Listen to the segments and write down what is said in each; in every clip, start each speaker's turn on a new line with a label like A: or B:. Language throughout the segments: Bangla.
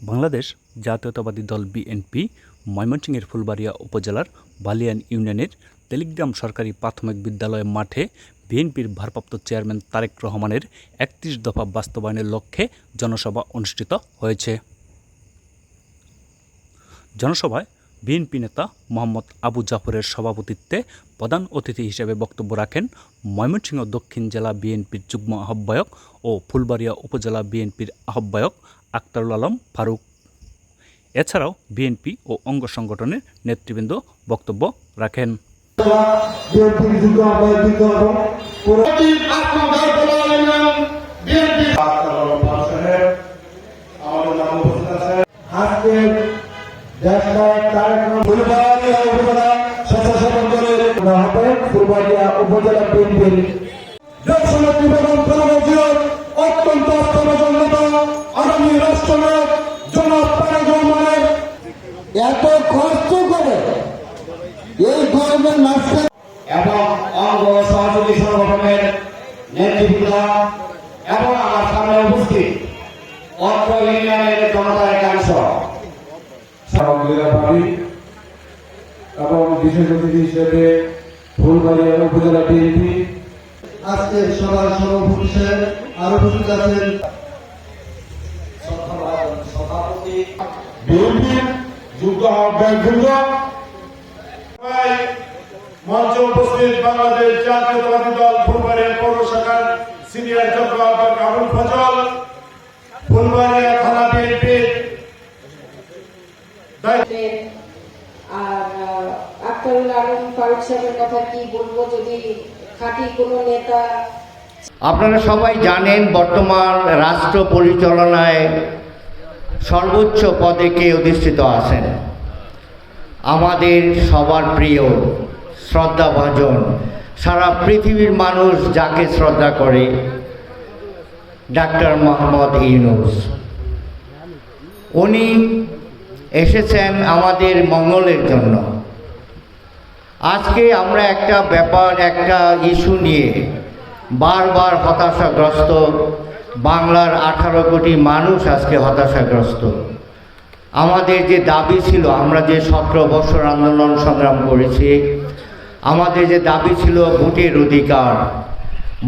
A: বাংলাদেশ জাতীয়তাবাদী দল বিএনপি ময়মনসিংহের ফুলবাড়িয়া উপজেলার বালিয়ান ইউনিয়নের টেলিগ্রাম সরকারি প্রাথমিক বিদ্যালয় মাঠে বিএনপির ভারপ্রাপ্ত চেয়ারম্যান তারেক রহমানের একত্রিশ দফা বাস্তবায়নের লক্ষ্যে জনসভা অনুষ্ঠিত হয়েছে। জনসভায় বিএনপি নেতা মোহাম্মদ আবু জাফরের সভাপতিত্বে প্রধান অতিথি হিসেবে বক্তব্য রাখেন ময়মনসিংহ দক্ষিণ জেলা বিএনপির যুগ্ম আহ্বায়ক ও ফুলবাড়িয়া উপজেলা বিএনপির আহ্বায়ক আক্তারুল আলম ফারুক। এছাড়াও বিএনপি ও অঙ্গ সংগঠনের নেতৃবৃন্দ বক্তব্য রাখেন।
B: উপজেলা বিএনপির অত্যন্ত আগামী রাষ্ট্রনায়ক জনাব রহমানের
C: এত কষ্ট করে এই গরমের মাঝখানে
D: এবং অঙ্গ সহযোগী সংগঠনের নেতৃবৃন্দ এবং আমার সামনে উপস্থিত অত্র ইউনিয়নের জনতার একাংশ।
B: এবং বিশেষ অতিথি হিসেবে ফুলবাড়িয়া উপজেলা বিএনপি।
C: আজকে সবার সভাপতি সাহেব আরও উপস্থিত আছেন।
B: বিএনপির যুদ্ধ আহ্বায়ক
E: মঞ্চে উপস্থিত বাংলাদেশ জাতীয়তাবাদী দল ফুলবাড়িয়া পৌর শাখার সিনিয়র যুগ্ম আহ্বায়ক আবুল ফজল ফুলবাড়িয়া থানা বিএনপির
F: আর আক্তারুল আলম ফারুক সাহেবের কথা কি বলব যদি খাঁটি কোনো নেতা
D: আপনারা সবাই জানেন বর্তমান রাষ্ট্র পরিচালনায় সর্বোচ্চ পদে কে অধিষ্ঠিত আছেন? আমাদের সবার প্রিয় শ্রদ্ধাভাজন, সারা পৃথিবীর মানুষ যাকে শ্রদ্ধা করে, ডাক্তার মোহাম্মদ ইউনুস। উনি এসেছেন আমাদের মঙ্গলের জন্য। আজকে আমরা একটা ব্যাপার, একটা ইস্যু নিয়ে বারবার হতাশাগ্রস্ত বাংলার আঠারো কোটি মানুষ আজকে হতাশাগ্রস্ত। আমাদের যে দাবি ছিল, আমরা যে সতেরো বছর আন্দোলন সংগ্রাম করেছি, আমাদের যে দাবি ছিল ভোটের অধিকার,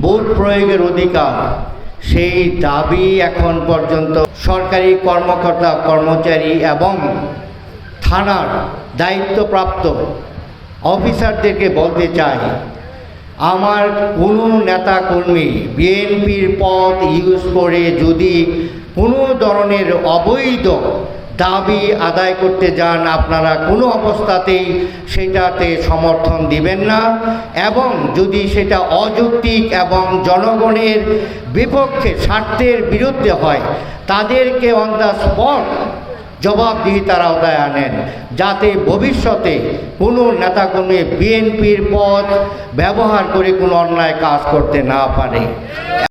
D: ভোট প্রয়োগের অধিকার, সেই দাবি এখন পর্যন্ত সরকারি কর্মকর্তা, কর্মচারী এবং থানার দায়িত্বপ্রাপ্ত অফিসারদেরকে বলতে চাই আমার কোনো নেতা কর্মী বিএনপির পদ ইউজ করে যদি কোনো ধরনের অবৈধ দাবি আদায় করতে যান, আপনারা কোনো অবস্থাতেই সেটাতে সমর্থন দিবেন না এবং যদি সেটা অযৌক্তিক এবং জনগণের বিপক্ষে স্বার্থের বিরুদ্ধে হয়, তাদেরকে অন দ্য স্পট জবাবদিহিতার আওতায় আনেন। যাতে ভবিষ্যতে কোনো নেতাকর্মী বিএনপির পথ ব্যবহার করে কোনো অন্যায় কাজ করতে না পারে।